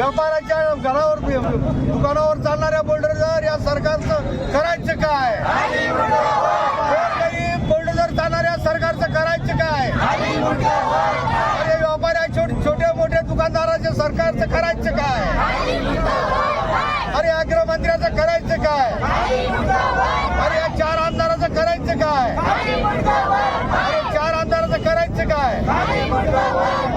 व्यापाराच्या घरावर दुकानावर चालणाऱ्या बोल्डर या सरकारचं करायचं काय? बोल्डर बुलडोझर चालणाऱ्या सरकारचं करायचं काय? अरे व्यापाऱ्या छोट्या छोटे दुकानदाराच्या सरकारचं करायचं काय? अरे अग्रमंत्र्याचं करायचं काय? अरे या चार आमदाराचं करायचं काय? अरे चार आमदाराचं करायचं काय?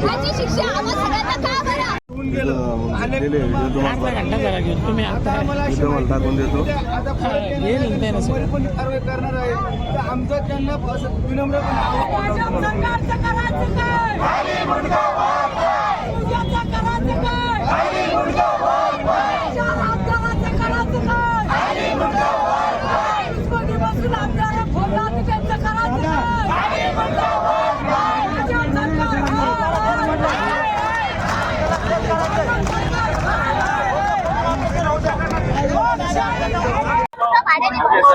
होती याची शिक्षा आम्हा सगळ्यांना का आमचं त्यांना विनम्र भाजप सरकारचं करायचं काय? तुझ्याचं करायचं काय? चार आमदाराचं करायचं काय? पोलीसमध्ये बसून आमदार फोडला तर त्यांचं करायचं काय? भाजप सरकार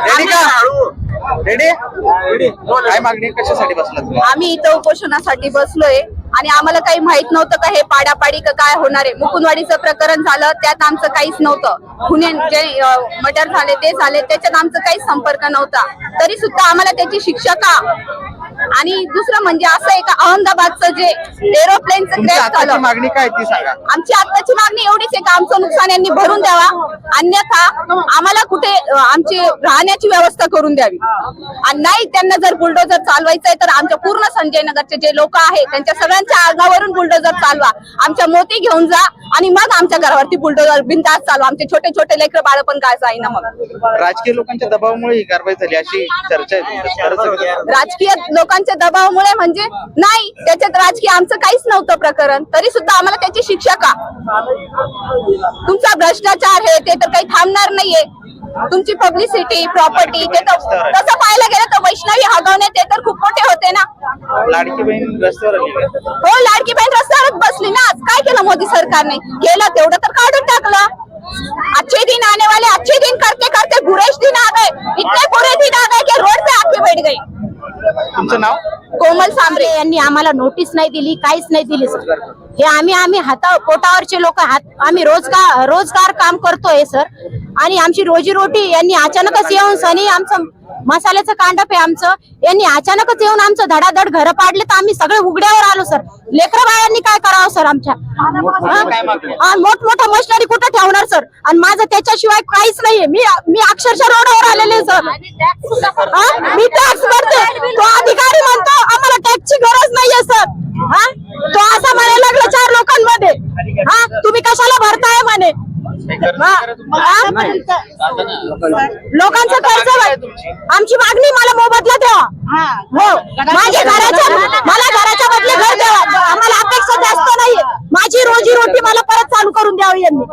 रेडी? का रेडी. काय मागणी? कशासाठी बसला तुम्ही? आम्ही इथं उपोषणासाठी बसलोय आणि आम्हाला काही माहीत नव्हतं का हे पाडापाडी का काय होणार आहे. मुकुंदवाडीचं प्रकरण झालं त्यात आमचं काहीच नव्हतं. गुन्हे जे मर्डर झाले ते झाले त्याच्यात आमचं काहीच संपर्क नव्हता. तरी सुद्धा आम्हाला त्याची शिक्षा का? आणि दुसरं म्हणजे असं आहे का अहमदाबादचं जे एरोप्लेनचं क्रॅश झालं. मागणी काय ती सांगा. आमची आत्ताची मागणी एवढीच आहे का आमचं नुकसान यांनी भरून द्यावा. अन्यथा आम्हाला कुठे आमची राहण्याची व्यवस्था करून द्यावी. आणि नाही त्यांना जर बुलडोजर चालवायचं आहे तर आमच्या पूर्ण संजय नगरचे जे लोक आहेत त्यांच्या सगळ्यांच्या आगावरून बुलडोजर चालवा. आमच्या मोती घेऊन जा आणि मग आमच्या घरावरती बुलडोजर बिंदास चालवा. आमचे छोटे छोटे लेकर बाळ पण काय जाईना मग. राजकीय लोकांच्या दबावामुळे ही कारवाई झाली अशी चर्चा आहे? राजकीय लोकांच्या दबावामुळे म्हणजे नाही. त्याच्यात राजकीय आमचं काहीच नव्हतं प्रकरण. तरी सुद्धा आम्हाला त्याची शिक्षा का? तुमचा भ्रष्टाचार आहे ते तर काही थांबणार नाहीये. तुमची पब्लिसिटी प्रॉपर्टी ते तर तसं पाहायला गेलं तर वैष्णवी हगवणे ते तर खूप मोठे होते ना. लाडकी बहीण रस्त्यावर? हो लाडकी बहीण रस्त्यावरच बसली ना. आज काय केलं मोदी सरकारने? केलं तेवढं तर काढून टाकलं. अच्छे दिन आने वाले अच्छे दिन करते करते बुरेश दिन आ गए. इतने बुरे दिन आ गए. तुमचं नाव? कोमल सांबरे यांनी आम्हाला नोटीस नाही दिली काहीच नाही दिली. सर हे आम्ही आम्ही हाता पोटावरचे लोक हात आम्ही रोजगार रोजगार काम करतोय सर. आणि आमची रोजीरोटी यांनी अचानकच येऊन सनी आमचं मसाल्याचं कांडप आहे आमचं. यांनी अचानकच येऊन आमचं धडाधड घर पाडले तर आम्ही सगळे उघड्यावर आलो सर. लेकर बायांनी काय करावं सर आमच्या? हा, मोठमोठ्या मशिनरी कुठं ठेवणार सर? आणि माझं त्याच्याशिवाय काहीच नाहीये. मी मी अक्षरशः रोडवर आलेले सर? मी टॅक्स भरते तो अधिकारी म्हणतो आम्हाला टॅक्सची गरज नाहीये सर हा तो असा म्हणायला लागला चार लोकांमध्ये हा तुम्ही कशाला भरताय म्हणे हा? हा? लोकांचं कर्ज भर- आमची मागणी मला मोबदला द्यावा. हो. माझ्या घराच्या मला घराच्या बदले घर द्यावा. आम्हाला अपेक्षा जास्त नाहीये माझी रोजी रोटी मला परत चालू करून द्यावी यांनी.